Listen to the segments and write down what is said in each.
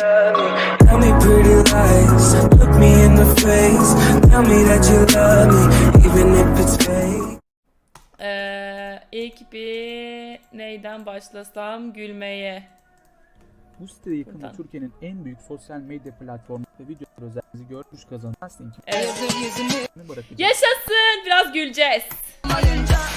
Tell me pretty lies. Look me in the face. Tell me that you love me, even if it's fake. Ee, ilk bir neyden başlasam gülmeye. Bu site yakında Buradan. Türkiye'nin en büyük sosyal medya platformu ve video özelliği görmüş kazanan Link'i Evet. Yaşasın biraz güleceğiz.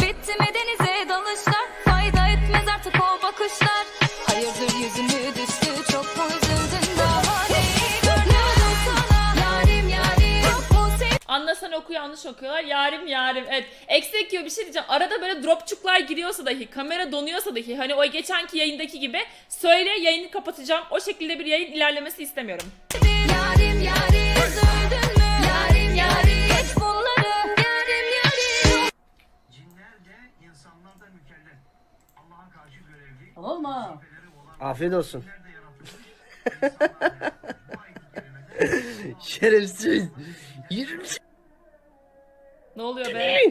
Bitti mi denize dalışlar Fayda etmez artık o bakışlar Hayırdır düştü Çok mu üzüldün daha neyi görmüyordum sana Yarim yarim Yok mu sevdiğim Anlasan oku yanlış okuyorlar. Yarim yarim. Evet. Eksik bir şey diyeceğim. Arada böyle dropçuklar giriyorsa dahi, kamera donuyorsa dahi hani o geçenki yayındaki gibi söyle yayını kapatacağım. O şekilde bir yayın ilerlemesi istemiyorum. Yarim yarim Üzüldün Tamam mı? Afiyet olsun. Şerefsiz. Yürü. Ne oluyor be?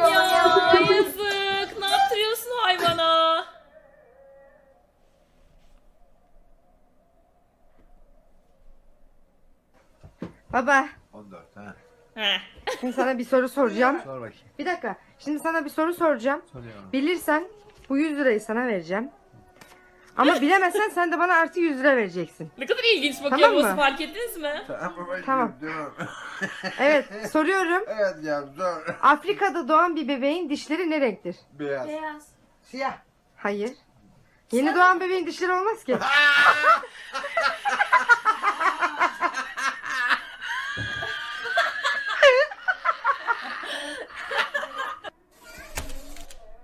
ya yazık. Ne yaptırıyorsun hayvana? Baba, 14 ha. Şimdi sana bir soru soracağım. Sor bakayım. Bir dakika. Şimdi sana bir soru soracağım. Soruyorum. Bilirsen bu 100 lirayı sana vereceğim. Ama bilemezsen sen de bana artı 100 lira vereceksin. Ne kadar ilginç bakıyor Tamam bu mı? fark ettiniz mi? Tamam. Evet, soruyorum. evet ya zor. Afrika'da doğan bir bebeğin dişleri ne renktir? Beyaz. Siyah. Hayır. Yeni doğan bebeğin dişleri olmaz ki.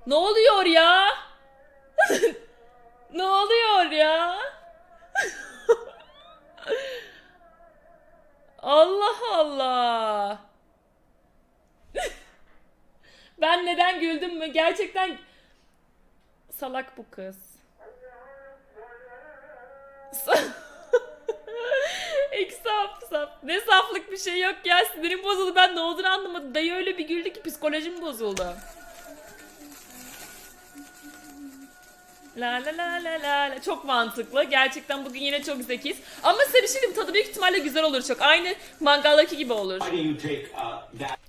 Ne oluyor ya? ne oluyor ya? Allah Allah. ben neden güldüm mü? Gerçekten salak bu kız. İlk saf saf. Ne saflık bir şey yok ya. Sinirim bozuldu. Ben ne olduğunu anlamadım. Dayı öyle bir güldü ki psikolojim bozuldu. La la la la la la. Çok mantıklı. Gerçekten bugün yine çok zekiyiz. Ama size bir şey diyeyim. Tadı büyük ihtimalle güzel olur çok. Aynı mangaldaki gibi olur.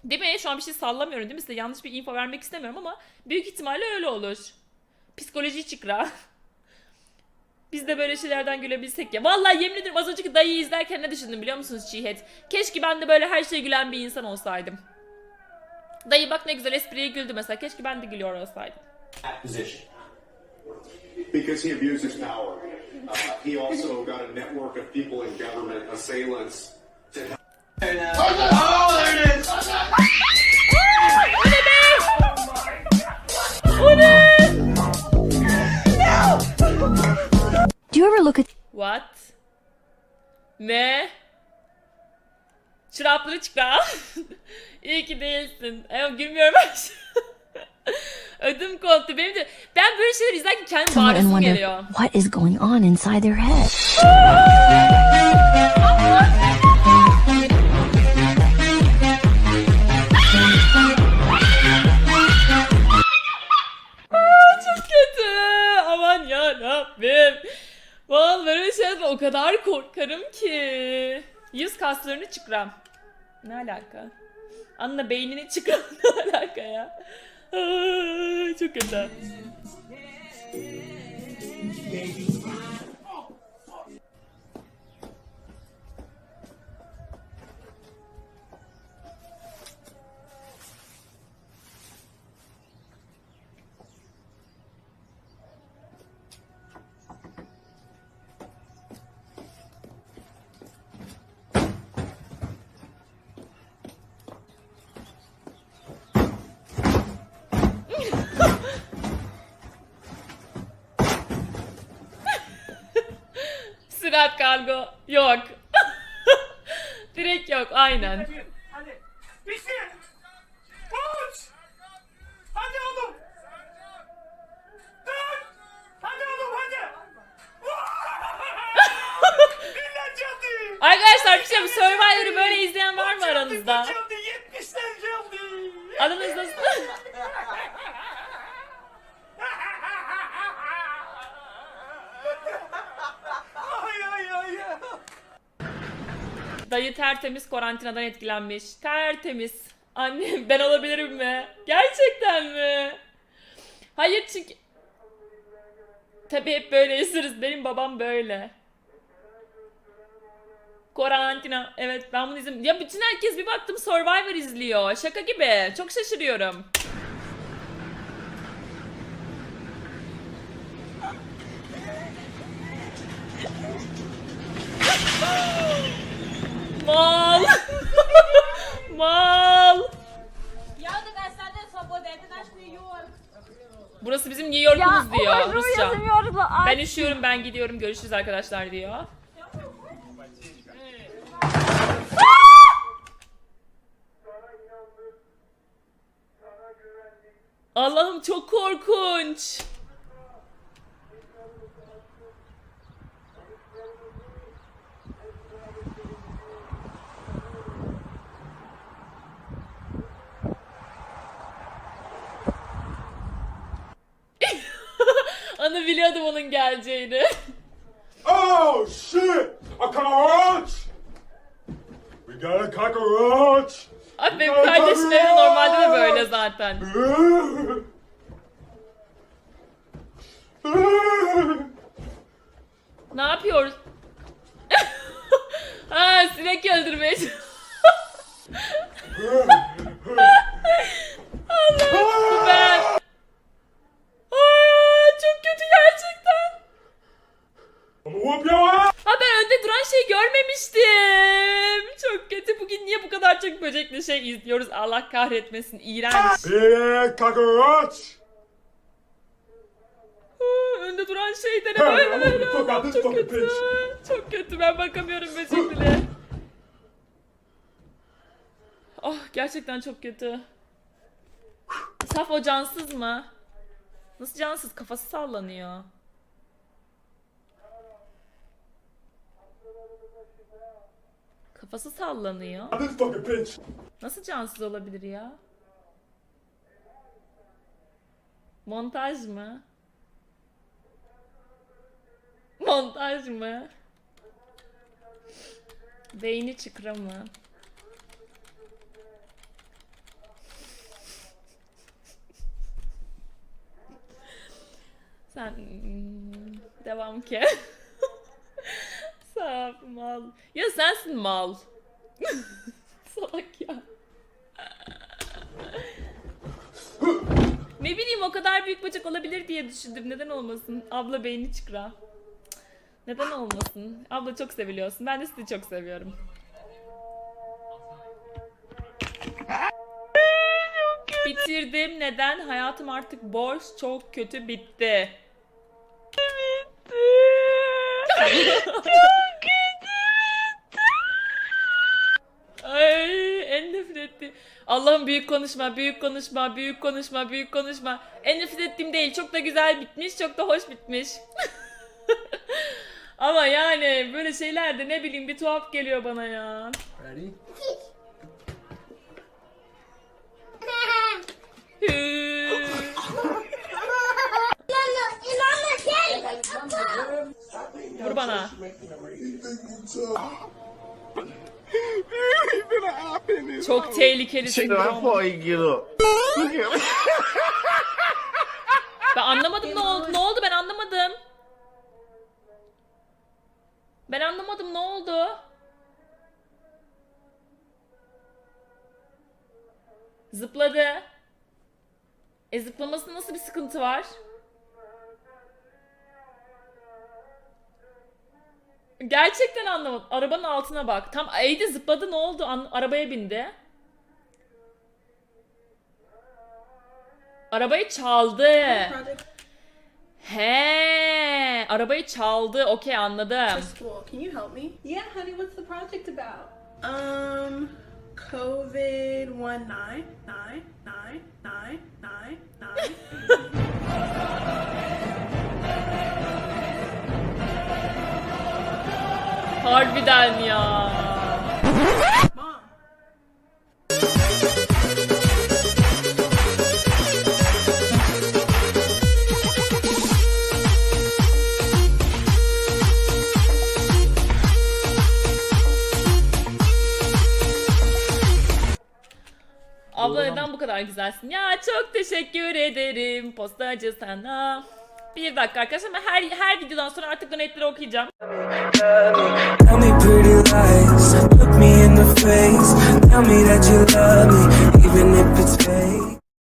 Değil mi? Şu an bir şey sallamıyorum değil mi? Size yanlış bir info vermek istemiyorum ama büyük ihtimalle öyle olur. Psikoloji çıkra. Biz de böyle şeylerden gülebilsek ya. Vallahi yemin ederim az önceki dayıyı izlerken ne düşündüm biliyor musunuz Çiğhet? Keşke ben de böyle her şeye gülen bir insan olsaydım. Dayı bak ne güzel espriye güldü mesela. Keşke ben de gülüyor olsaydım. Position because he abuses power. Uh, he also got a network of people in government, assailants, to O ne? Do you ever look at What? Ne? Çorapları çıkar. İyi ki değilsin. Evet gülmüyorum ben. Ödüm koptu. Benim de ben böyle şeyler izlerken kendim bağırasım geliyor. what is going on inside their head? Çok kötü. Aman ya Rabbim. Vallahi böyle şeyler o kadar korkarım ki. Yüz kaslarını çıkram. Ne alaka? Anla beynini çıkram. Ne alaka ya? Aa, çok kötü. Sürat kargo yok. Direkt yok aynen. Hadi. Bitti. Uç. Hadi oğlum. Dön. Hadi oğlum hadi. Millet geldi. Arkadaşlar bir şey mi? Survivor'ı böyle izleyen var mı aranızda? Geldi. 70'ler geldi. Aranızda Dayı tertemiz karantinadan etkilenmiş. Tertemiz. Annem ben olabilirim mi? Gerçekten mi? Hayır çünkü... Tabii hep böyle esiriz. Benim babam böyle. Karantina. Evet ben bunu izledim. Ya bütün herkes bir baktım Survivor izliyor. Şaka gibi. Çok şaşırıyorum. Mal. Mal. Burası bizim New York'umuz diyor Rusça. Ben üşüyorum ben gidiyorum görüşürüz arkadaşlar diyor. Allah'ım çok korkunç. Ana biliyordum onun geleceğini. Oh shit! A cockroach! We got a cockroach! Abi benim kardeşlerim normalde de böyle zaten. Ne yapıyoruz? ha sinek öldürmeye çalış- Allah'ım bu ben. Aa, çok kötü gerçekten. Whoop your ass! Ha ben önde duran şey görmemiştim. Çok kötü. Bugün niye bu kadar çok böcekli şey izliyoruz? Allah kahretmesin. İğrenç. Big cockroach! Aa, önde duran şey de ne böyle böyle. Çok kötü. Çok kötü. Ben bakamıyorum böcekle. Oh gerçekten çok kötü. Saf o cansız mı? Nasıl cansız? Kafası sallanıyor. Kafası sallanıyor. Nasıl cansız olabilir ya? Montaj mı? Montaj mı? Beyni çıkra mı? Sen hmm, devam ki. Saf mal. Ya sensin mal. Salak ya. ne bileyim o kadar büyük bacak olabilir diye düşündüm. Neden olmasın? Abla beyni çıkra. Neden olmasın? Abla çok seviliyorsun. Ben de sizi çok seviyorum. Bitirdim. Neden? Hayatım artık boş. Çok kötü bitti. Bitti. Allah'ım büyük konuşma, büyük konuşma, büyük konuşma, büyük konuşma. En nefret ettiğim değil. Çok da güzel bitmiş, çok da hoş bitmiş. Ama yani böyle şeyler de ne bileyim bir tuhaf geliyor bana ya. Ready? Vur bana. Çok tehlikelisin. kilo. Ben anlamadım ne oldu. Ne oldu ben anlamadım. Ben anlamadım ne oldu. Zıpladı. E zıplamasında nasıl bir sıkıntı var? Gerçekten anlamadım. Arabanın altına bak. Tam eğdi zıpladı ne oldu? An- arabaya bindi. Arabayı çaldı. He, arabayı çaldı. Okey anladım. Can you help me? Yeah, honey, what's the project about? Um, COVID one nine nine nine nine nine nine. Harbiden ya. Abla neden bu kadar güzelsin? Ya çok teşekkür ederim postacı sana. Bir dakika arkadaşlar ben her, her videodan sonra artık donetleri okuyacağım.